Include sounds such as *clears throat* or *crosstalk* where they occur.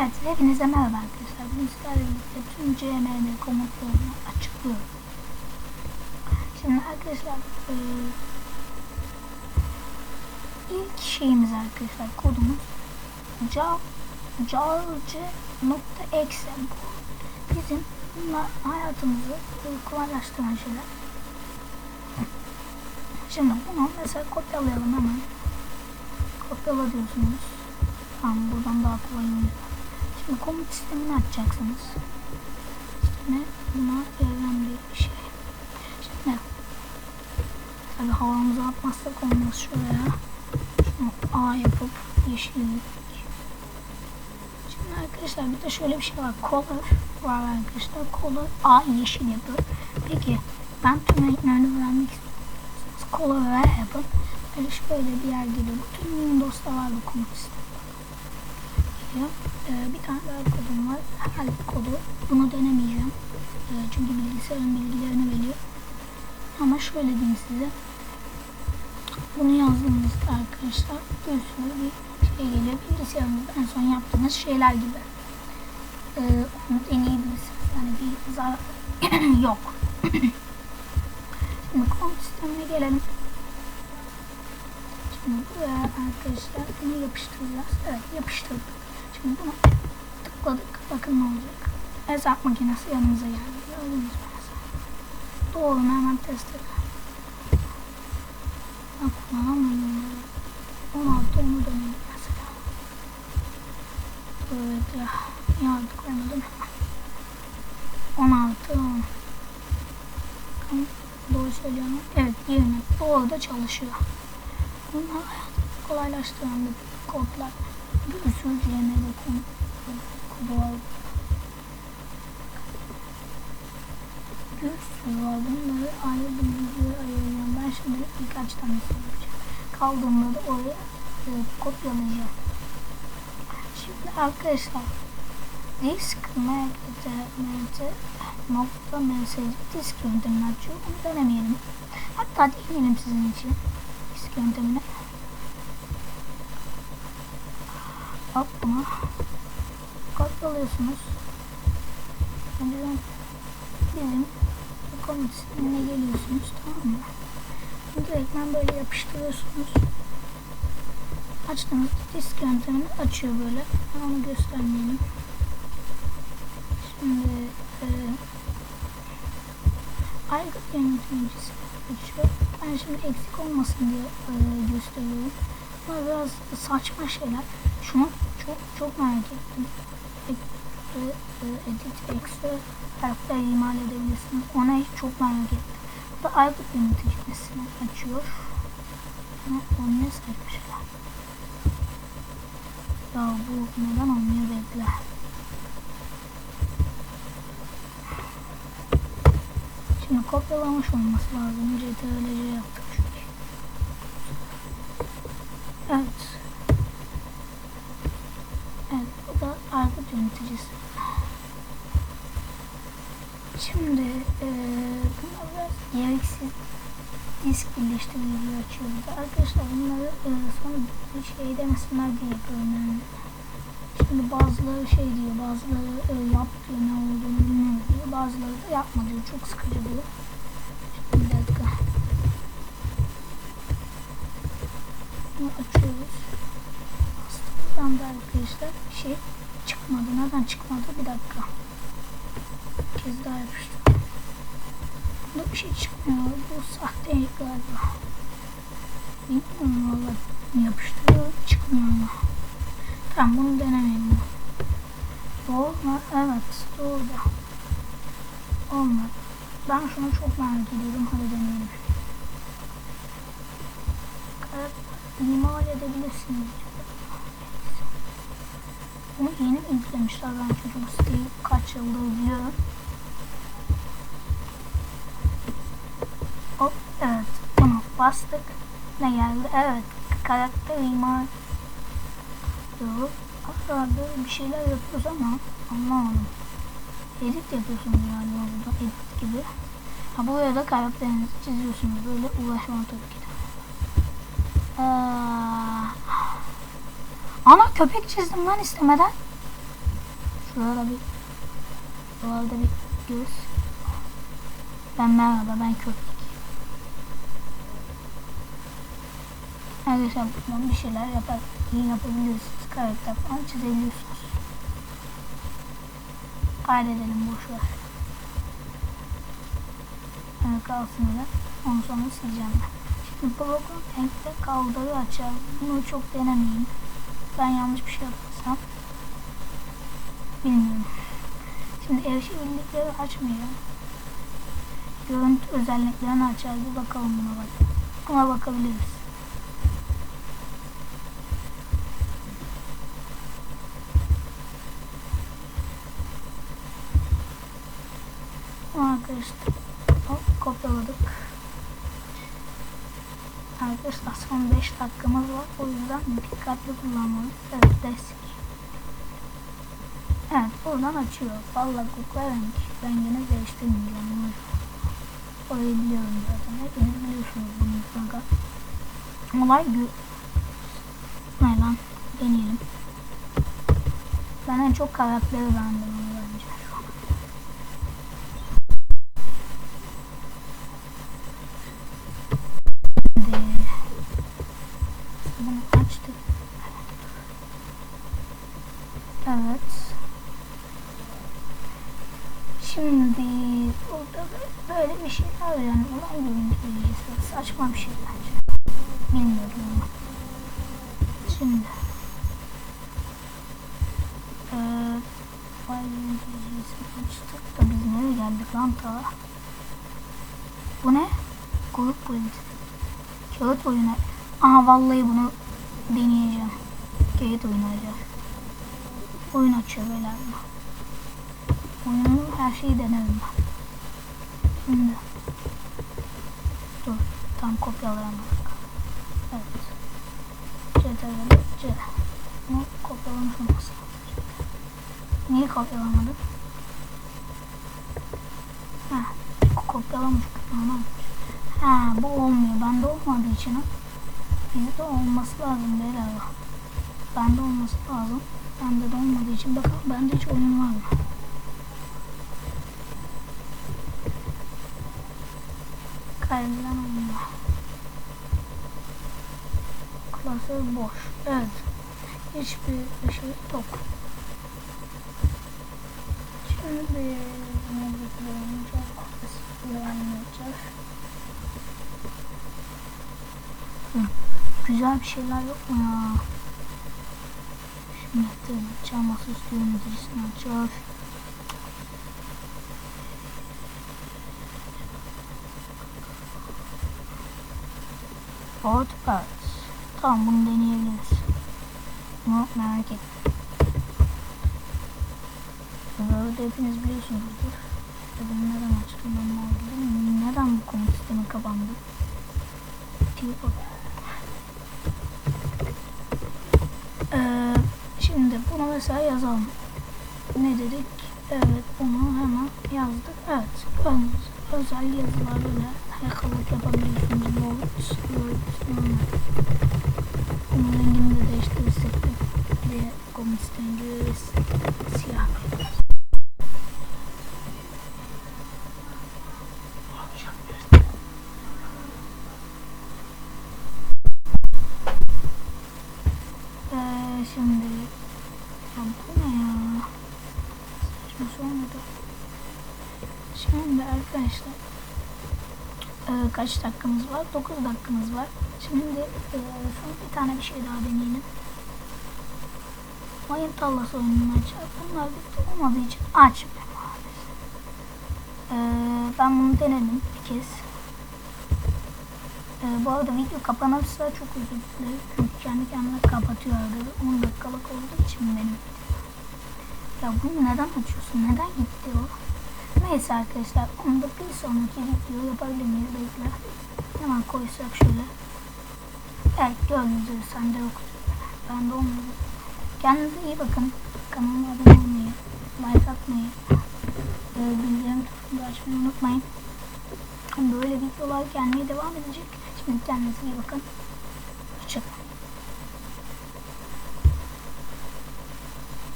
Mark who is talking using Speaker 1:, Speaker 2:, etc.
Speaker 1: Evet, hepinize merhaba arkadaşlar. Bugün sizlerle birlikte tüm CMD komutlarını açıklıyorum. Şimdi arkadaşlar, e, ilk şeyimiz arkadaşlar, kodumuz bu bizim bunlar hayatımızı kolaylaştıran şeyler. Şimdi bunu mesela kopyalayalım hemen. Kopyala diyorsunuz. Tamam buradan daha kolay oluyor. Komut sistemini açacaksınız. Sistemi buna verilen bir şey. Şimdi tabi havamızı atmazsak olmaz şuraya. Şunu A yapıp yeşillik. Şimdi arkadaşlar bir de şöyle bir şey var. Color var arkadaşlar. Color A yeşil yapıyor. Peki ben tüm renklerini öğrenmek istiyorum. Color V yapın. Böyle şöyle bir yer geliyor. Bütün Windows'ta var bu komut sistemi gerekiyor. Ee, bir tane daha kodum var. Help kodu. Bunu denemeyeceğim. Ee, çünkü bilgisayarın bilgilerini veriyor. Ama şöyle diyeyim size. Bunu yazdığınızda arkadaşlar bir sürü bir şey geliyor. Bilgisayarınızda en son yaptığınız şeyler gibi. Ee, onu deneyebilirsiniz. Yani bir zarar *clears throat* yok. Şimdi komut sistemine gelelim. Şimdi buraya arkadaşlar bunu yapıştıracağız. Evet yapıştırdık. Şimdi buna tıkladık. Bakın ne olacak. Hesap makinesi yanımıza geldi. Gördünüz mü? Doğru mu? Hemen test edelim. Ben kullanamıyorum. 16 onu dönelim mesela. Evet ya. Niye aldık koymadım. 16 10. Tamam. Doğru söylüyorum. Evet 20. Doğru da çalışıyor. Bunlar kolaylaştıran bir kodlar. Kodu var. Bir sürü var. Bunları ayrı bir videoya ayıracağım. Ben şimdi birkaç tane yapacağım. Kaldığımda da oraya e, kopyalayacağım. Şimdi arkadaşlar disk mgt mt nokta msc disk yöntemini açıyor. Onu denemeyelim. Hatta deneyelim sizin için disk yöntemini. Hop bunu kopyalıyorsunuz. Önceden bizim komut sistemine geliyorsunuz tamam mı? Direktmen böyle yapıştırıyorsunuz. Açtığınızda disk yöntemini açıyor böyle. Ben onu göstermeyelim. Şimdi e, aygıt yöneticisi açıyor. Ben şimdi eksik olmasın diye e, gösteriyorum. Bunlar biraz saçma şeyler. Şunu çok çok merak ettim. Edit extra karakter imal edebilirsiniz. Ona çok merak ettim. Bu da aygıt yöneticisini açıyor. Ama o ne saçma şeyler. Ya bu neden olmuyor bekle. Şimdi kopyalamış olması lazım. CTRL yaptık çünkü. Evet. Evet bu da yöneticisi. Şimdi ee, bunlar biraz gereksiz disk birleştirmeyi açıyoruz. Arkadaşlar bunları e, sonra şey demesinler diye yapıyorum yani. Şimdi bazıları şey diyor, bazıları e, yap diyor, ne olduğunu bilmiyorum diyor. Bazıları da yapma diyor, çok sıkıcı diyor. Şimdi bir dakika. Bunu açıyoruz. Bastığımızdan da arkadaşlar şey çıkmadı. Neden çıkmadı? Bir dakika. Bir kez daha yapıştım. Bunda bir şey çıkmıyor. Bu sahte galiba. Bilmiyorum valla. Yapıştırıyor çıkmıyor ama. Tamam bunu denemeyelim. Doğru mu? Evet doğru da. Olmadı. Ben şunu çok merak ediyorum. Hadi deneyelim. Evet, imal edebilirsiniz. Yeni mi yüklemişler ben bu siteyi kaç yıldır biliyorum. Hop evet bunu bastık. Ne geldi? Evet karakter imal diyor. Hatta böyle bir şeyler yapıyoruz ama anlamadım. Edit yapıyorsunuz galiba burada edit gibi. Ha buraya da karakterinizi çiziyorsunuz. Böyle uğraşmam tabii ki de. Ee, ana köpek çizdim lan istemeden. Şurada bir Şurada bir göz. Ben merhaba ben köpek. Arkadaşlar buradan bir şeyler yapar, iyi yapabilirsiniz. Karakter falan çizebiliyorsunuz. Kaydedelim boşver. Yani kalsın öyle. Ondan sonra sileceğim ben. Şimdi program renkte kaldırı açar. Bunu çok denemeyin. Ben yanlış bir şey yapmasam. Bilmiyorum. Şimdi erişebildikleri açmayacağım. Görüntü özelliklerini açar. Bir bakalım buna bak. Buna bakabiliriz. Arkadaşlar hop, kopyaladık. Arkadaşlar son 5 dakikamız var. O yüzden dikkatli kullanmalıyız. Evet destek. Buradan açıyor. Parlaklık ve renk. Rengini değiştirmeyeceğim. Orayı biliyorum zaten. Hepiniz biliyorsunuz bunu mutlaka. Olay gü... Ne lan? Deneyelim. Ben en çok karakteri beğendim onu bence şu an. Şimdi... Bunu açtık. Evet. Şimdi burada böyle bir şey var yani olay görüntüleyeceğiz. Saçma bir şey bence. Bilmiyorum. Şimdi. Eee file görüntüleyeceğiz. Açtık da biz nereye geldik lan ta? Bu ne? Grup print. Kağıt oyunu. Aha vallahi bunu deneyeceğim. Kağıt oyunu olacak. Oyun açıyor beyler bu. Oyunun her şeyi denerim. Şimdi. Dur. Tam kopyalayamadık. Evet. CTRL C. Bunu kopyalamış olması lazım. Niye kopyalamadık? Ha. Kopyalamış. Tamam. Ha bu olmuyor. Bende olmadığı için. Bizde olması lazım beyler. Bende olması lazım. Bende de olmadığı için bakalım bende hiç oyun var mı? Kaydedilen oyunlar. Klasör boş. Evet. Hiçbir şey yok. Şimdi ne yapacağız? Kullanmayacağız. Güzel bir şeyler yok mu ya? Şimdi açacağım masaüstü yöneticisini açar. Hot Parts. Tamam bunu deneyebiliriz. Bunu merak ettim. Böyle hepiniz biliyorsunuzdur. Bunu neden ben mal Neden bu komut sistemi kapandı? Bak. Ee, şimdi bunu mesela yazalım. Ne dedik? Evet bunu hemen yazdık. Evet. Öz, özel yazılar böyle yapabiliyorsunuz. Bolt, bolt, normal. Bunun rengini de değiştirirsek de diye komut rengi siyah. Ee, şimdi ya bu ne ya? Saçma sormadı. Şimdi arkadaşlar e, kaç dakikamız var? 9 dakikamız var. Şimdi e, son bir tane bir şey daha deneyelim. Mayın tallası oyununu açar. Bunlar bitti olmadığı için açmıyor maalesef. E, ben bunu denedim bir kez. E, bu arada video kapanırsa çok özür dilerim. Çünkü kendi kendine kapatıyor arada. 10 dakikalık olduğu için benim. Ya bunu neden açıyorsun? Neden gitti o? Neyse arkadaşlar onu da bir sonraki video yapabilir miyiz? Bekle. Hemen koysak şöyle. Evet gördüğünüz gibi sende yok. Bende olmadı. Kendinize iyi bakın. Kanalıma abone olmayı, like atmayı, e, bildirim tutumunu açmayı unutmayın. Böyle videolar gelmeye devam edecek. Şimdi kendinize iyi bakın.